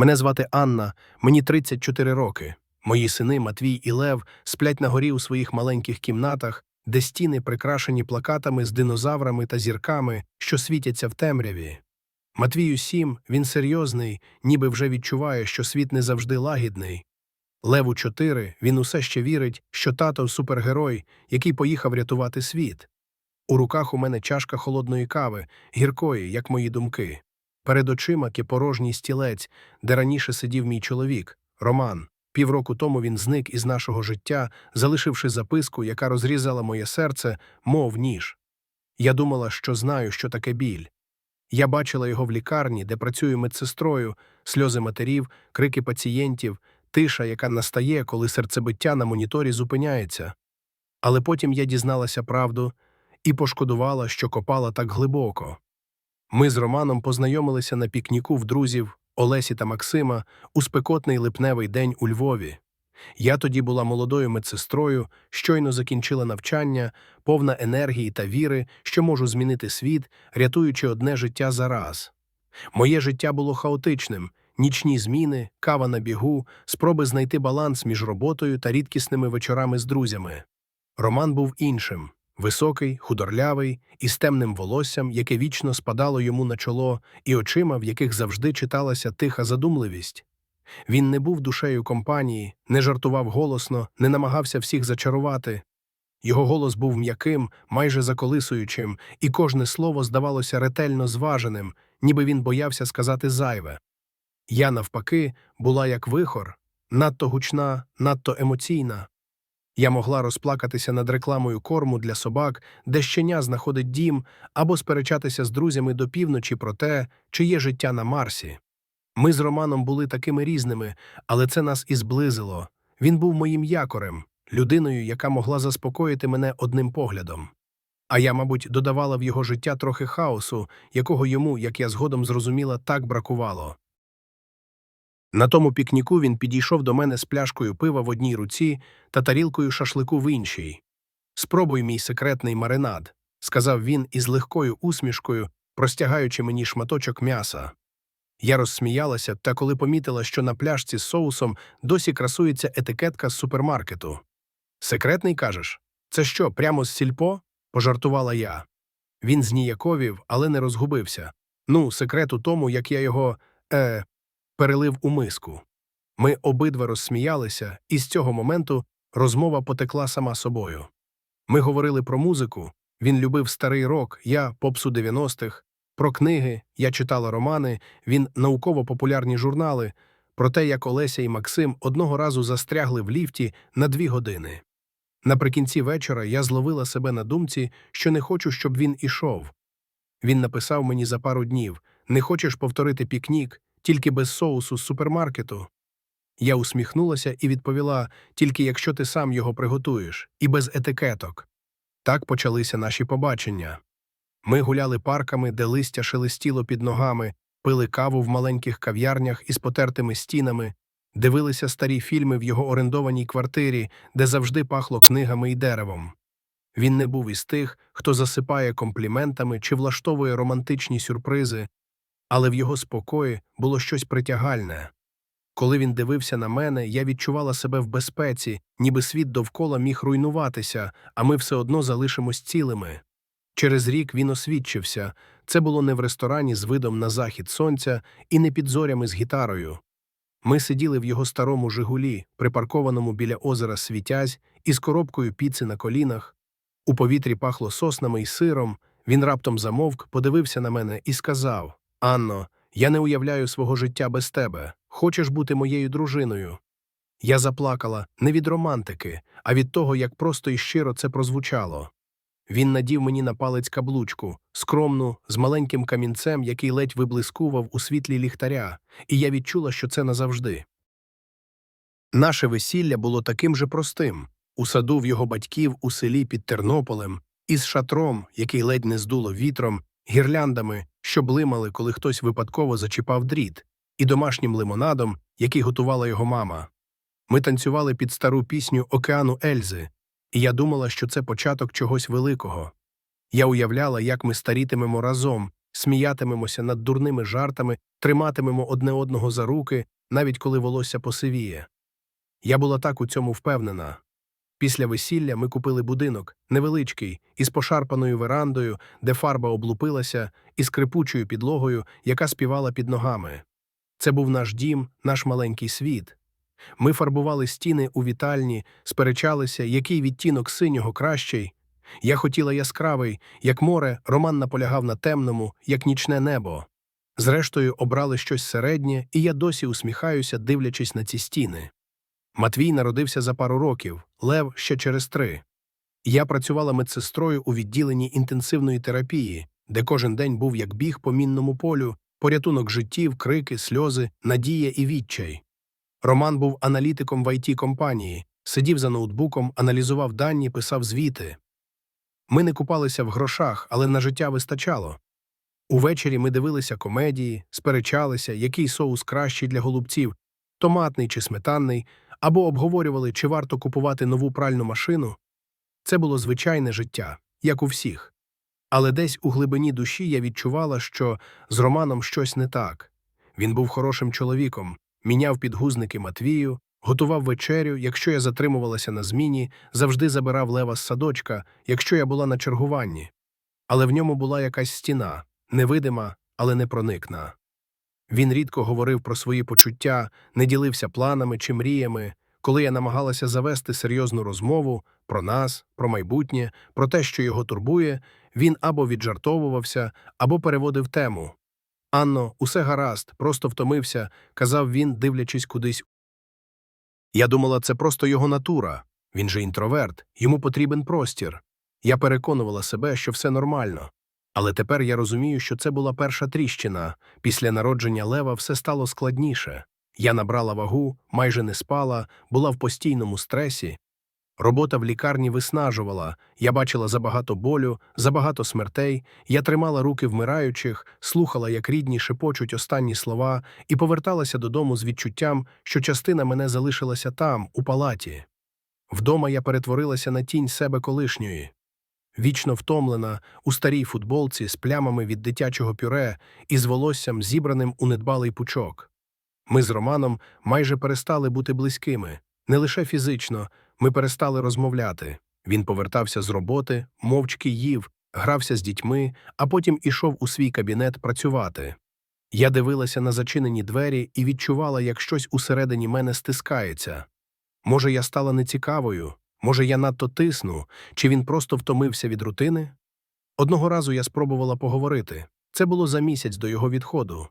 Мене звати Анна, мені 34 роки. Мої сини Матвій і Лев сплять на горі у своїх маленьких кімнатах, де стіни прикрашені плакатами з динозаврами та зірками, що світяться в темряві. Матвію сім, він серйозний, ніби вже відчуває, що світ не завжди лагідний. Леву чотири, він усе ще вірить, що тато супергерой, який поїхав рятувати світ. У руках у мене чашка холодної кави, гіркої, як мої думки. Перед очима порожній стілець, де раніше сидів мій чоловік, Роман. Півроку тому він зник із нашого життя, залишивши записку, яка розрізала моє серце, мов ніж. Я думала, що знаю, що таке біль. Я бачила його в лікарні, де працюю медсестрою, сльози матерів, крики пацієнтів, тиша, яка настає, коли серцебиття на моніторі зупиняється. Але потім я дізналася правду і пошкодувала, що копала так глибоко. Ми з Романом познайомилися на пікніку в друзів Олесі та Максима у спекотний липневий день у Львові. Я тоді була молодою медсестрою, щойно закінчила навчання, повна енергії та віри, що можу змінити світ, рятуючи одне життя за раз. Моє життя було хаотичним, нічні зміни, кава на бігу, спроби знайти баланс між роботою та рідкісними вечорами з друзями. Роман був іншим. Високий, худорлявий, із темним волоссям, яке вічно спадало йому на чоло, і очима, в яких завжди читалася тиха задумливість. Він не був душею компанії, не жартував голосно, не намагався всіх зачарувати. Його голос був м'яким, майже заколисуючим, і кожне слово здавалося ретельно зваженим, ніби він боявся сказати зайве. Я, навпаки, була як вихор, надто гучна, надто емоційна. Я могла розплакатися над рекламою корму для собак, де щеня знаходить дім, або сперечатися з друзями до півночі про те, чи є життя на Марсі. Ми з Романом були такими різними, але це нас і зблизило. Він був моїм якорем, людиною, яка могла заспокоїти мене одним поглядом. А я, мабуть, додавала в його життя трохи хаосу, якого йому, як я згодом зрозуміла, так бракувало. На тому пікніку він підійшов до мене з пляшкою пива в одній руці та тарілкою шашлику в іншій. Спробуй мій секретний маринад, сказав він із легкою усмішкою, простягаючи мені шматочок м'яса. Я розсміялася, та коли помітила, що на пляшці з соусом досі красується етикетка з супермаркету. Секретний, кажеш? Це що, прямо з сільпо? пожартувала я. Він зніяковів, але не розгубився. Ну, секрет у тому, як я його е, перелив у миску. Ми обидва розсміялися, і з цього моменту розмова потекла сама собою. Ми говорили про музику, він любив старий рок, я попсу 90-х, про книги, я читала романи, він науково-популярні журнали, про те, як Олеся і Максим одного разу застрягли в ліфті на дві години. Наприкінці вечора я зловила себе на думці, що не хочу, щоб він ішов. Він написав мені за пару днів не хочеш повторити пікнік, тільки без соусу з супермаркету. Я усміхнулася і відповіла тільки якщо ти сам його приготуєш, і без етикеток. Так почалися наші побачення. Ми гуляли парками, де листя шелестіло під ногами, пили каву в маленьких кав'ярнях із потертими стінами, дивилися старі фільми в його орендованій квартирі, де завжди пахло книгами і деревом. Він не був із тих, хто засипає компліментами чи влаштовує романтичні сюрпризи, але в його спокої було щось притягальне. Коли він дивився на мене, я відчувала себе в безпеці, ніби світ довкола міг руйнуватися, а ми все одно залишимось цілими. Через рік він освідчився це було не в ресторані з видом на захід сонця і не під зорями з гітарою. Ми сиділи в його старому Жигулі, припаркованому біля озера Світязь, із коробкою піци на колінах. У повітрі пахло соснами й сиром. Він раптом замовк, подивився на мене і сказав Анно, я не уявляю свого життя без тебе. Хочеш бути моєю дружиною? Я заплакала не від романтики, а від того, як просто і щиро це прозвучало. Він надів мені на палець каблучку, скромну, з маленьким камінцем, який ледь виблискував у світлі ліхтаря, і я відчула, що це назавжди. Наше весілля було таким же простим у саду в його батьків у селі під Тернополем, із шатром, який ледь не здуло вітром, гірляндами, що блимали, коли хтось випадково зачіпав дріт, і домашнім лимонадом, який готувала його мама. Ми танцювали під стару пісню Океану Ельзи, і я думала, що це початок чогось великого. Я уявляла, як ми старітимемо разом, сміятимемося над дурними жартами, триматимемо одне одного за руки, навіть коли волосся посивіє. Я була так у цьому впевнена. Після весілля ми купили будинок, невеличкий, із пошарпаною верандою, де фарба облупилася, і скрипучою підлогою, яка співала під ногами. Це був наш дім, наш маленький світ. Ми фарбували стіни у вітальні, сперечалися, який відтінок синього кращий. Я хотіла яскравий, як море, Роман наполягав на темному, як нічне небо. Зрештою, обрали щось середнє, і я досі усміхаюся, дивлячись на ці стіни. Матвій народився за пару років, Лев ще через три. Я працювала медсестрою у відділенні інтенсивної терапії, де кожен день був як біг по мінному полю, порятунок життів, крики, сльози, надія і відчай. Роман був аналітиком в it компанії, сидів за ноутбуком, аналізував дані, писав звіти. Ми не купалися в грошах, але на життя вистачало. Увечері ми дивилися комедії, сперечалися, який соус кращий для голубців, томатний чи сметанний, або обговорювали, чи варто купувати нову пральну машину. Це було звичайне життя, як у всіх. Але десь у глибині душі я відчувала, що з Романом щось не так. Він був хорошим чоловіком, міняв підгузники Матвію, готував вечерю, якщо я затримувалася на зміні, завжди забирав лева з садочка, якщо я була на чергуванні. Але в ньому була якась стіна, невидима, але непроникна. Він рідко говорив про свої почуття, не ділився планами чи мріями, коли я намагалася завести серйозну розмову про нас, про майбутнє, про те, що його турбує, він або віджартовувався, або переводив тему. Анно, усе гаразд, просто втомився, казав він, дивлячись кудись. Я думала, це просто його натура. Він же інтроверт, йому потрібен простір. Я переконувала себе, що все нормально. Але тепер я розумію, що це була перша тріщина. Після народження Лева все стало складніше. Я набрала вагу, майже не спала, була в постійному стресі. Робота в лікарні виснажувала, я бачила забагато болю, забагато смертей, я тримала руки вмираючих, слухала, як рідні шепочуть останні слова, і поверталася додому з відчуттям, що частина мене залишилася там, у палаті. Вдома я перетворилася на тінь себе колишньої. Вічно втомлена, у старій футболці з плямами від дитячого пюре і з волоссям, зібраним у недбалий пучок. Ми з Романом майже перестали бути близькими, не лише фізично, ми перестали розмовляти. Він повертався з роботи, мовчки їв, грався з дітьми, а потім ішов у свій кабінет працювати. Я дивилася на зачинені двері і відчувала, як щось усередині мене стискається. Може, я стала нецікавою, може, я надто тисну, чи він просто втомився від рутини? Одного разу я спробувала поговорити. Це було за місяць до його відходу.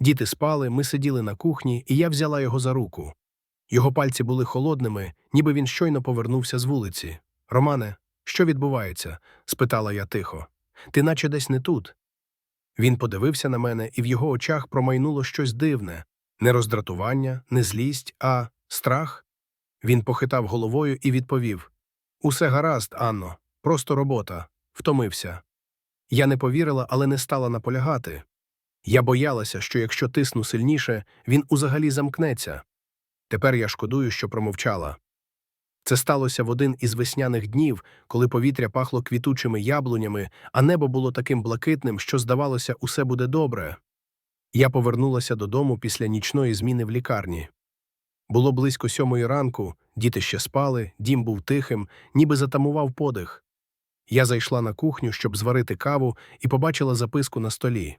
Діти спали, ми сиділи на кухні, і я взяла його за руку. Його пальці були холодними, ніби він щойно повернувся з вулиці. Романе, що відбувається? спитала я тихо. Ти наче десь не тут. Він подивився на мене, і в його очах промайнуло щось дивне не роздратування, не злість, а страх. Він похитав головою і відповів Усе гаразд, Анно, просто робота. Втомився. Я не повірила, але не стала наполягати. Я боялася, що якщо тисну сильніше, він узагалі замкнеться. Тепер я шкодую, що промовчала. Це сталося в один із весняних днів, коли повітря пахло квітучими яблунями, а небо було таким блакитним, що, здавалося, усе буде добре. Я повернулася додому після нічної зміни в лікарні. Було близько сьомої ранку, діти ще спали, дім був тихим, ніби затамував подих. Я зайшла на кухню, щоб зварити каву, і побачила записку на столі.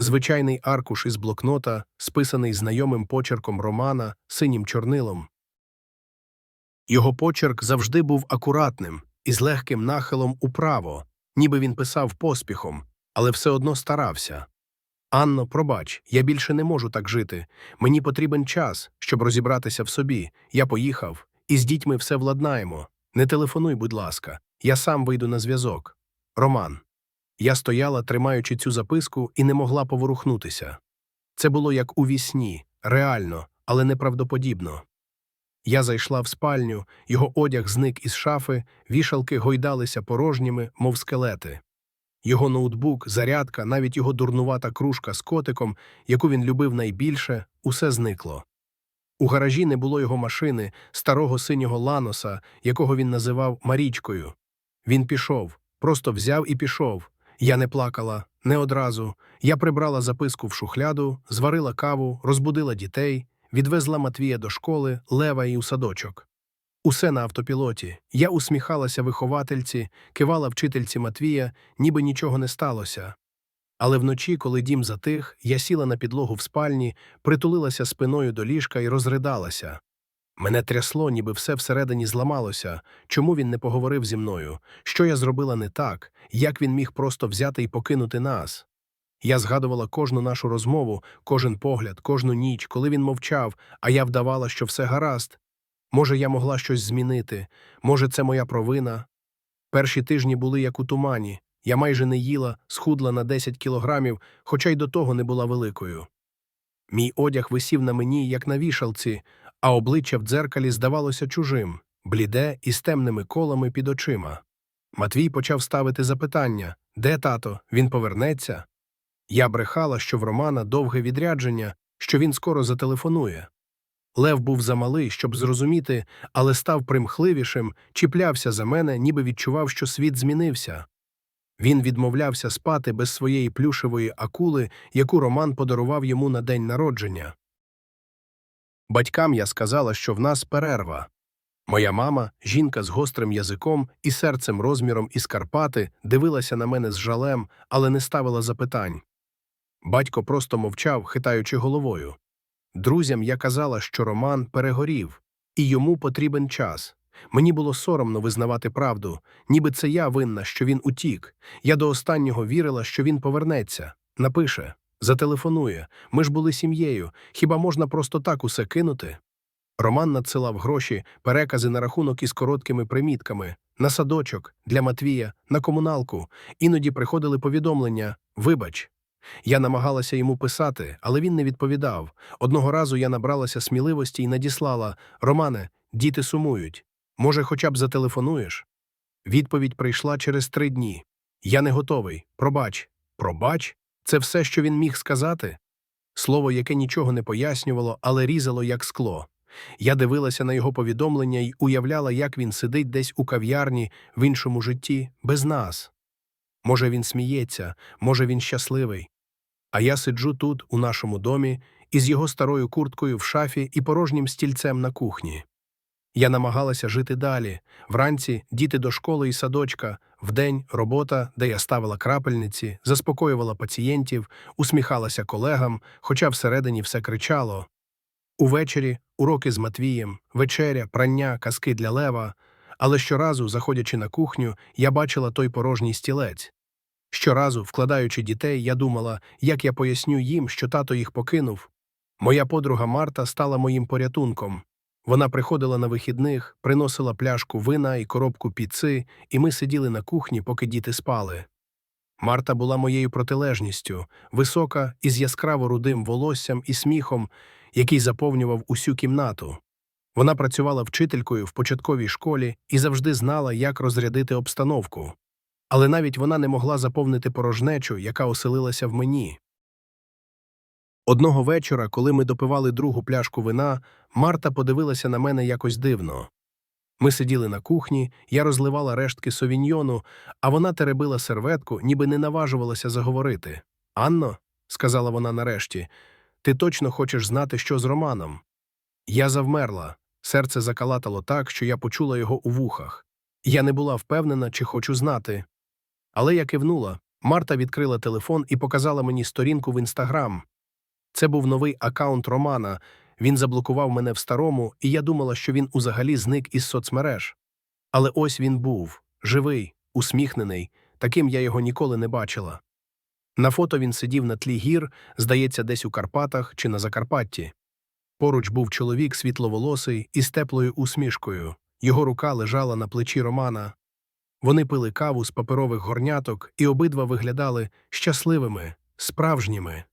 Звичайний аркуш із блокнота, списаний знайомим почерком Романа, синім чорнилом. Його почерк завжди був акуратним, із легким нахилом управо, ніби він писав поспіхом, але все одно старався. Анно, пробач, я більше не можу так жити. Мені потрібен час, щоб розібратися в собі. Я поїхав, і з дітьми все владнаємо. Не телефонуй, будь ласка, я сам вийду на зв'язок. Роман. Я стояла, тримаючи цю записку, і не могла поворухнутися. Це було як у вісні, реально, але неправдоподібно. Я зайшла в спальню, його одяг зник із шафи, вішалки гойдалися порожніми, мов скелети. Його ноутбук, зарядка, навіть його дурнувата кружка з котиком, яку він любив найбільше, усе зникло. У гаражі не було його машини, старого синього ланоса, якого він називав Марічкою. Він пішов, просто взяв і пішов. Я не плакала, не одразу. Я прибрала записку в шухляду, зварила каву, розбудила дітей, відвезла Матвія до школи, лева і у садочок. Усе на автопілоті. Я усміхалася виховательці, кивала вчительці Матвія, ніби нічого не сталося. Але вночі, коли дім затих, я сіла на підлогу в спальні, притулилася спиною до ліжка і розридалася. Мене трясло, ніби все всередині зламалося. Чому він не поговорив зі мною? Що я зробила не так? Як він міг просто взяти і покинути нас? Я згадувала кожну нашу розмову, кожен погляд, кожну ніч, коли він мовчав, а я вдавала, що все гаразд. Може, я могла щось змінити, може, це моя провина. Перші тижні були як у тумані. Я майже не їла, схудла на 10 кілограмів, хоча й до того не була великою. Мій одяг висів на мені, як на вішалці, а обличчя в дзеркалі здавалося чужим, бліде і з темними колами під очима. Матвій почав ставити запитання де тато, він повернеться? Я брехала, що в Романа довге відрядження, що він скоро зателефонує. Лев був замалий, щоб зрозуміти, але став примхливішим, чіплявся за мене, ніби відчував, що світ змінився. Він відмовлявся спати без своєї плюшевої акули, яку Роман подарував йому на день народження. Батькам я сказала, що в нас перерва. Моя мама, жінка з гострим язиком і серцем розміром із Карпати, дивилася на мене з жалем, але не ставила запитань. Батько просто мовчав, хитаючи головою. Друзям я казала, що Роман перегорів, і йому потрібен час. Мені було соромно визнавати правду, ніби це я винна, що він утік. Я до останнього вірила, що він повернеться, напише, зателефонує. Ми ж були сім'єю. Хіба можна просто так усе кинути? Роман надсилав гроші, перекази на рахунок із короткими примітками, на садочок, для Матвія, на комуналку. Іноді приходили повідомлення Вибач. Я намагалася йому писати, але він не відповідав. Одного разу я набралася сміливості і надіслала Романе, діти сумують. Може, хоча б зателефонуєш? Відповідь прийшла через три дні. Я не готовий. Пробач. Пробач? Це все, що він міг сказати? Слово, яке нічого не пояснювало, але різало, як скло. Я дивилася на його повідомлення і уявляла, як він сидить десь у кав'ярні в іншому житті, без нас. Може, він сміється, може, він щасливий. А я сиджу тут, у нашому домі, із його старою курткою в шафі і порожнім стільцем на кухні. Я намагалася жити далі. Вранці діти до школи і садочка, вдень робота, де я ставила крапельниці, заспокоювала пацієнтів, усміхалася колегам, хоча всередині все кричало. Увечері уроки з Матвієм, вечеря, прання, казки для лева. Але щоразу, заходячи на кухню, я бачила той порожній стілець. Щоразу, вкладаючи дітей, я думала, як я поясню їм, що тато їх покинув. Моя подруга Марта стала моїм порятунком. Вона приходила на вихідних, приносила пляшку вина і коробку піци, і ми сиділи на кухні, поки діти спали. Марта була моєю протилежністю, висока, із яскраво рудим волоссям і сміхом, який заповнював усю кімнату. Вона працювала вчителькою в початковій школі і завжди знала, як розрядити обстановку. Але навіть вона не могла заповнити порожнечу, яка оселилася в мені. Одного вечора, коли ми допивали другу пляшку вина, Марта подивилася на мене якось дивно. Ми сиділи на кухні, я розливала рештки совіньйону, а вона теребила серветку, ніби не наважувалася заговорити. Анно, сказала вона нарешті, ти точно хочеш знати, що з Романом? Я завмерла. Серце закалатало так, що я почула його у вухах. Я не була впевнена, чи хочу знати. Але я кивнула. Марта відкрила телефон і показала мені сторінку в інстаграм. Це був новий аккаунт Романа. Він заблокував мене в старому, і я думала, що він узагалі зник із соцмереж. Але ось він був живий, усміхнений, таким я його ніколи не бачила. На фото він сидів на тлі гір, здається, десь у Карпатах чи на Закарпатті. Поруч був чоловік світловолосий із теплою усмішкою. Його рука лежала на плечі Романа. Вони пили каву з паперових горняток і обидва виглядали щасливими, справжніми.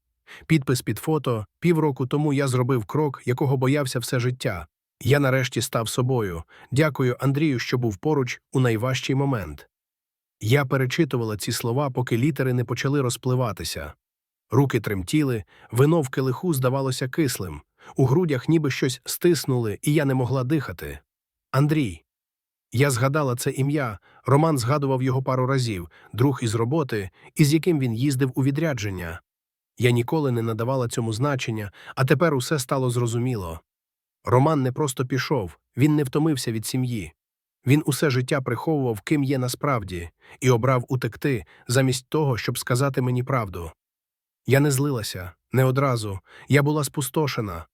Підпис під фото півроку тому я зробив крок, якого боявся все життя. Я нарешті став собою. Дякую Андрію, що був поруч у найважчий момент. Я перечитувала ці слова, поки літери не почали розпливатися. Руки тремтіли, вино в килиху здавалося кислим, у грудях ніби щось стиснули, і я не могла дихати. Андрій. Я згадала це ім'я, Роман згадував його пару разів, друг із роботи, із яким він їздив у відрядження. Я ніколи не надавала цьому значення, а тепер усе стало зрозуміло. Роман не просто пішов, він не втомився від сім'ї. Він усе життя приховував, ким є насправді, і обрав утекти, замість того, щоб сказати мені правду. Я не злилася, не одразу, я була спустошена.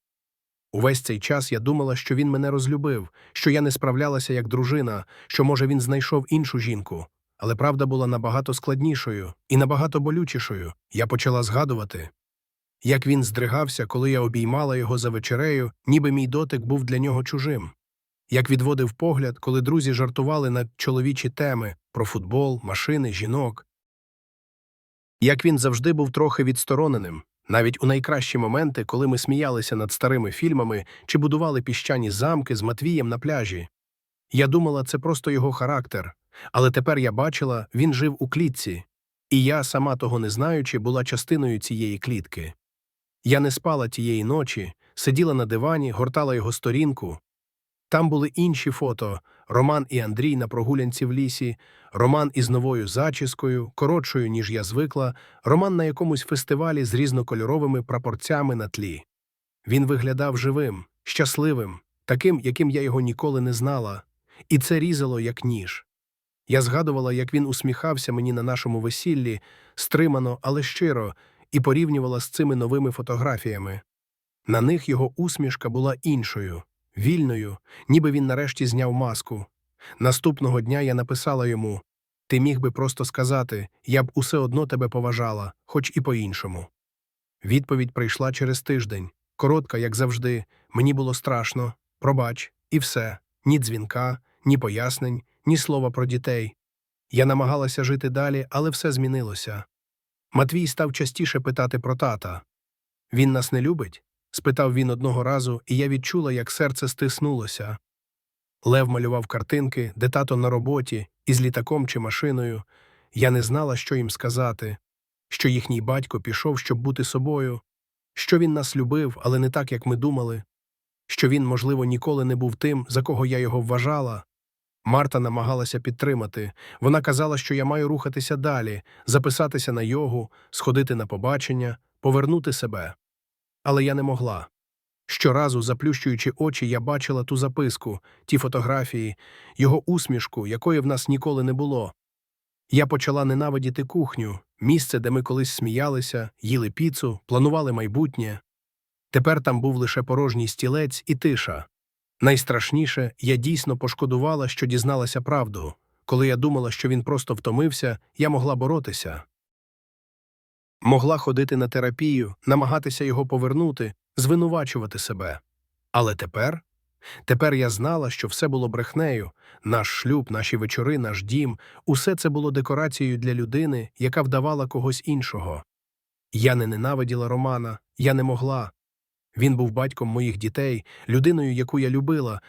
Увесь цей час я думала, що він мене розлюбив, що я не справлялася як дружина, що, може, він знайшов іншу жінку. Але правда була набагато складнішою і набагато болючішою. Я почала згадувати, як він здригався, коли я обіймала його за вечерею, ніби мій дотик був для нього чужим. Як відводив погляд, коли друзі жартували на чоловічі теми про футбол, машини, жінок. Як він завжди був трохи відстороненим, навіть у найкращі моменти, коли ми сміялися над старими фільмами чи будували піщані замки з Матвієм на пляжі. Я думала, це просто його характер, але тепер я бачила, він жив у клітці, і я, сама того не знаючи, була частиною цієї клітки. Я не спала тієї ночі, сиділа на дивані, гортала його сторінку. Там були інші фото Роман і Андрій на прогулянці в лісі, Роман із новою зачіскою, коротшою, ніж я звикла, Роман на якомусь фестивалі з різнокольоровими прапорцями на тлі. Він виглядав живим, щасливим, таким, яким я його ніколи не знала, і це різало, як ніж. Я згадувала, як він усміхався мені на нашому весіллі, стримано, але щиро, і порівнювала з цими новими фотографіями. На них його усмішка була іншою, вільною, ніби він нарешті зняв маску. Наступного дня я написала йому Ти міг би просто сказати, я б усе одно тебе поважала, хоч і по-іншому. Відповідь прийшла через тиждень. Коротка, як завжди, мені було страшно, пробач, і все ні дзвінка, ні пояснень, ні слова про дітей. Я намагалася жити далі, але все змінилося. Матвій став частіше питати про тата. Він нас не любить? Спитав він одного разу, і я відчула, як серце стиснулося. Лев малював картинки, де тато на роботі, із літаком чи машиною. Я не знала, що їм сказати, що їхній батько пішов, щоб бути собою, що він нас любив, але не так, як ми думали, що він, можливо, ніколи не був тим, за кого я його вважала. Марта намагалася підтримати. Вона казала, що я маю рухатися далі, записатися на йогу, сходити на побачення, повернути себе. Але я не могла. Щоразу, заплющуючи очі, я бачила ту записку, ті фотографії, його усмішку, якої в нас ніколи не було. Я почала ненавидіти кухню, місце, де ми колись сміялися, їли піцу, планували майбутнє. Тепер там був лише порожній стілець і тиша. Найстрашніше, я дійсно пошкодувала, що дізналася правду. Коли я думала, що він просто втомився, я могла боротися. Могла ходити на терапію, намагатися його повернути, звинувачувати себе. Але тепер? Тепер я знала, що все було брехнею наш шлюб, наші вечори, наш дім усе це було декорацією для людини, яка вдавала когось іншого. Я не ненавиділа Романа, я не могла. Він був батьком моїх дітей, людиною, яку я любила,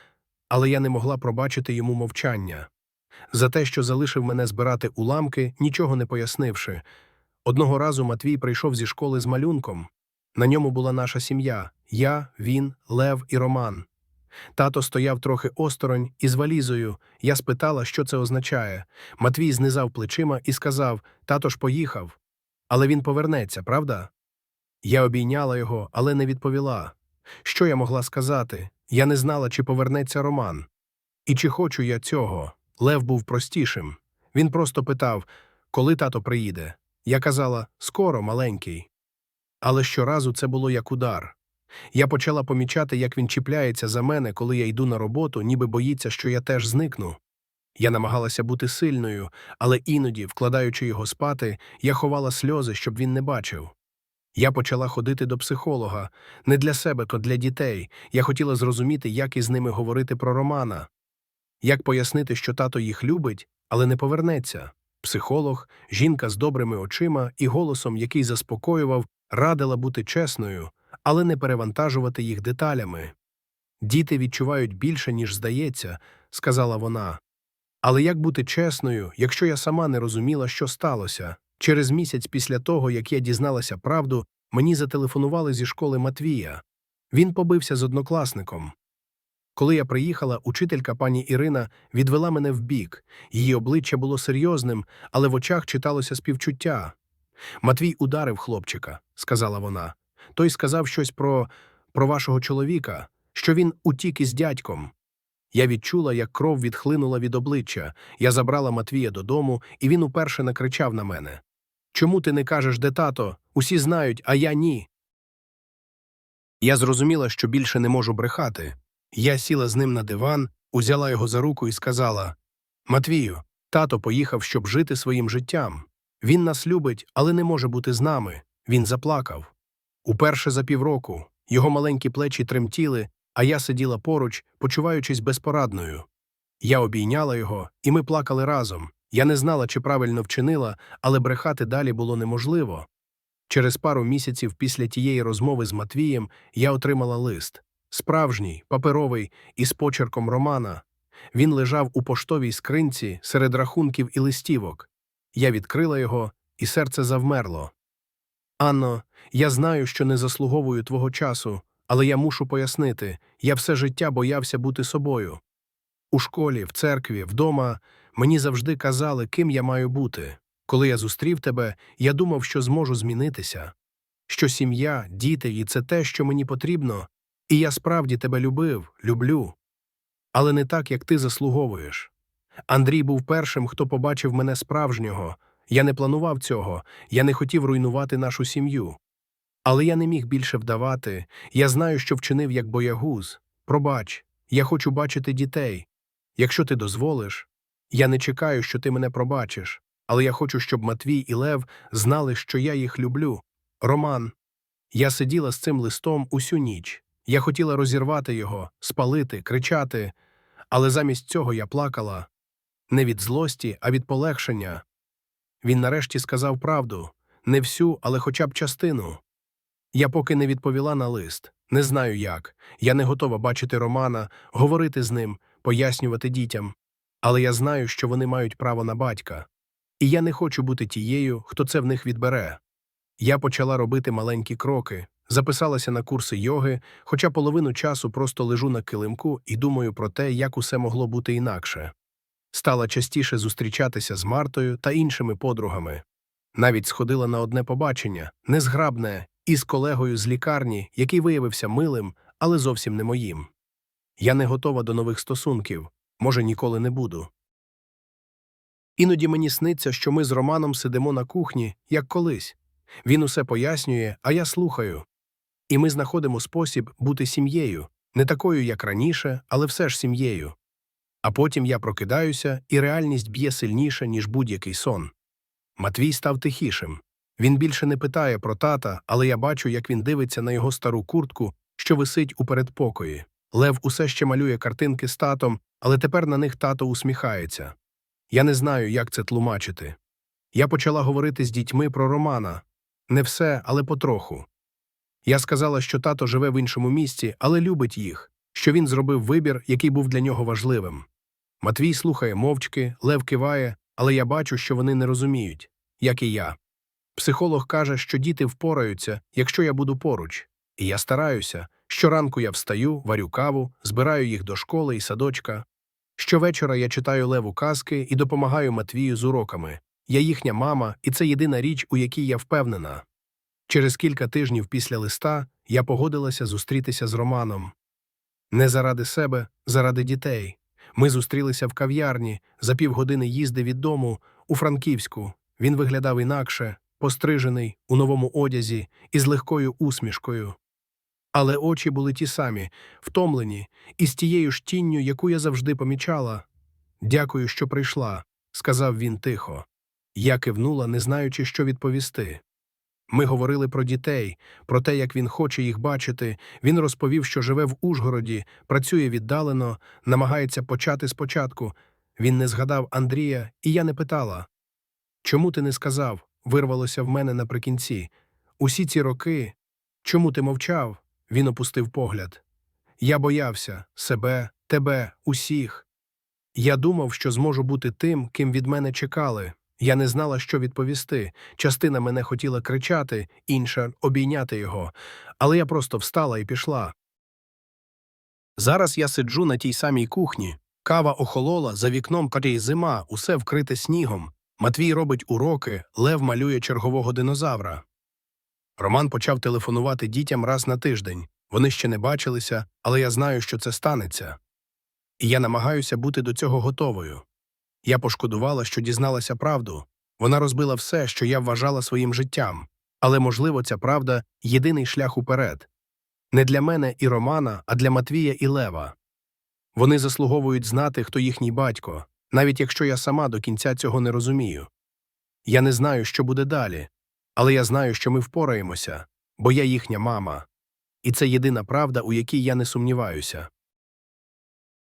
але я не могла пробачити йому мовчання. За те, що залишив мене збирати уламки, нічого не пояснивши. Одного разу Матвій прийшов зі школи з малюнком. На ньому була наша сім'я я, він, Лев і Роман. Тато стояв трохи осторонь із валізою. Я спитала, що це означає. Матвій знизав плечима і сказав Тато ж поїхав. Але він повернеться, правда? Я обійняла його, але не відповіла. Що я могла сказати? Я не знала, чи повернеться Роман. І чи хочу я цього. Лев був простішим. Він просто питав, коли тато приїде. Я казала скоро, маленький. Але щоразу це було як удар. Я почала помічати, як він чіпляється за мене, коли я йду на роботу, ніби боїться, що я теж зникну. Я намагалася бути сильною, але іноді, вкладаючи його спати, я ховала сльози, щоб він не бачив. Я почала ходити до психолога не для себе, то для дітей. Я хотіла зрозуміти, як із ними говорити про Романа, як пояснити, що тато їх любить, але не повернеться. Психолог, жінка з добрими очима і голосом, який заспокоював, радила бути чесною, але не перевантажувати їх деталями. Діти відчувають більше, ніж здається, сказала вона. Але як бути чесною, якщо я сама не розуміла, що сталося? Через місяць після того, як я дізналася правду, мені зателефонували зі школи Матвія. Він побився з однокласником. Коли я приїхала, учителька пані Ірина відвела мене вбік. Її обличчя було серйозним, але в очах читалося співчуття. Матвій ударив хлопчика, сказала вона. Той сказав щось про, про вашого чоловіка, що він утік із дядьком. Я відчула, як кров відхлинула від обличчя. Я забрала Матвія додому, і він уперше накричав на мене. Чому ти не кажеш, де тато? Усі знають, а я ні. Я зрозуміла, що більше не можу брехати. Я сіла з ним на диван, узяла його за руку і сказала Матвію, тато поїхав, щоб жити своїм життям. Він нас любить, але не може бути з нами. Він заплакав. Уперше за півроку його маленькі плечі тремтіли, а я сиділа поруч, почуваючись безпорадною. Я обійняла його, і ми плакали разом. Я не знала, чи правильно вчинила, але брехати далі було неможливо. Через пару місяців після тієї розмови з Матвієм я отримала лист справжній, паперовий, із почерком Романа. Він лежав у поштовій скринці серед рахунків і листівок. Я відкрила його, і серце завмерло. Анно, я знаю, що не заслуговую твого часу, але я мушу пояснити я все життя боявся бути собою. У школі, в церкві, вдома мені завжди казали, ким я маю бути. Коли я зустрів тебе, я думав, що зможу змінитися, що сім'я, діти і це те, що мені потрібно, і я справді тебе любив, люблю. Але не так, як ти заслуговуєш. Андрій був першим, хто побачив мене справжнього. Я не планував цього, я не хотів руйнувати нашу сім'ю. Але я не міг більше вдавати, я знаю, що вчинив як боягуз. Пробач, я хочу бачити дітей. Якщо ти дозволиш, я не чекаю, що ти мене пробачиш, але я хочу, щоб Матвій і Лев знали, що я їх люблю. Роман. Я сиділа з цим листом усю ніч. Я хотіла розірвати його, спалити, кричати, але замість цього я плакала не від злості, а від полегшення. Він нарешті сказав правду не всю, але хоча б частину. Я поки не відповіла на лист, не знаю як. Я не готова бачити Романа, говорити з ним, пояснювати дітям. Але я знаю, що вони мають право на батька. І я не хочу бути тією, хто це в них відбере. Я почала робити маленькі кроки, записалася на курси йоги, хоча половину часу просто лежу на килимку і думаю про те, як усе могло бути інакше. Стала частіше зустрічатися з Мартою та іншими подругами. Навіть сходила на одне побачення, незграбне, із колегою з лікарні, який виявився милим, але зовсім не моїм. Я не готова до нових стосунків, може, ніколи не буду. Іноді мені сниться, що ми з Романом сидимо на кухні, як колись. Він усе пояснює, а я слухаю. І ми знаходимо спосіб бути сім'єю, не такою, як раніше, але все ж сім'єю. А потім я прокидаюся, і реальність б'є сильніше, ніж будь-який сон. Матвій став тихішим. Він більше не питає про тата, але я бачу, як він дивиться на його стару куртку, що висить у передпокої. Лев усе ще малює картинки з татом, але тепер на них тато усміхається. Я не знаю, як це тлумачити. Я почала говорити з дітьми про Романа. Не все, але потроху. Я сказала, що тато живе в іншому місті, але любить їх, що він зробив вибір, який був для нього важливим. Матвій слухає мовчки, Лев киває, але я бачу, що вони не розуміють, як і я. Психолог каже, що діти впораються, якщо я буду поруч. І я стараюся. Щоранку я встаю, варю каву, збираю їх до школи і садочка. Щовечора я читаю леву казки і допомагаю Матвію з уроками. Я їхня мама, і це єдина річ, у якій я впевнена. Через кілька тижнів після листа я погодилася зустрітися з Романом. Не заради себе, заради дітей. Ми зустрілися в кав'ярні за півгодини їзди від дому у Франківську. Він виглядав інакше, пострижений, у новому одязі і з легкою усмішкою. Але очі були ті самі, втомлені, і з тією ж тінню, яку я завжди помічала. Дякую, що прийшла, сказав він тихо. Я кивнула, не знаючи, що відповісти. Ми говорили про дітей, про те, як він хоче їх бачити. Він розповів, що живе в Ужгороді, працює віддалено, намагається почати спочатку. Він не згадав Андрія, і я не питала. Чому ти не сказав? вирвалося в мене наприкінці. Усі ці роки. Чому ти мовчав? Він опустив погляд. Я боявся себе, тебе, усіх. Я думав, що зможу бути тим, ким від мене чекали. Я не знала, що відповісти. Частина мене хотіла кричати, інша обійняти його, але я просто встала і пішла. Зараз я сиджу на тій самій кухні. Кава охолола, за вікном карій зима, усе вкрите снігом. Матвій робить уроки, Лев малює чергового динозавра. Роман почав телефонувати дітям раз на тиждень. Вони ще не бачилися, але я знаю, що це станеться. І я намагаюся бути до цього готовою. Я пошкодувала, що дізналася правду. Вона розбила все, що я вважала своїм життям. Але, можливо, ця правда єдиний шлях уперед. Не для мене і Романа, а для Матвія і Лева. Вони заслуговують знати, хто їхній батько, навіть якщо я сама до кінця цього не розумію. Я не знаю, що буде далі, але я знаю, що ми впораємося, бо я їхня мама. І це єдина правда, у якій я не сумніваюся.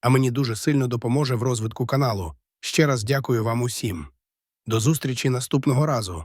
а мені дуже сильно допоможе в розвитку каналу. Ще раз дякую вам усім. До зустрічі наступного разу.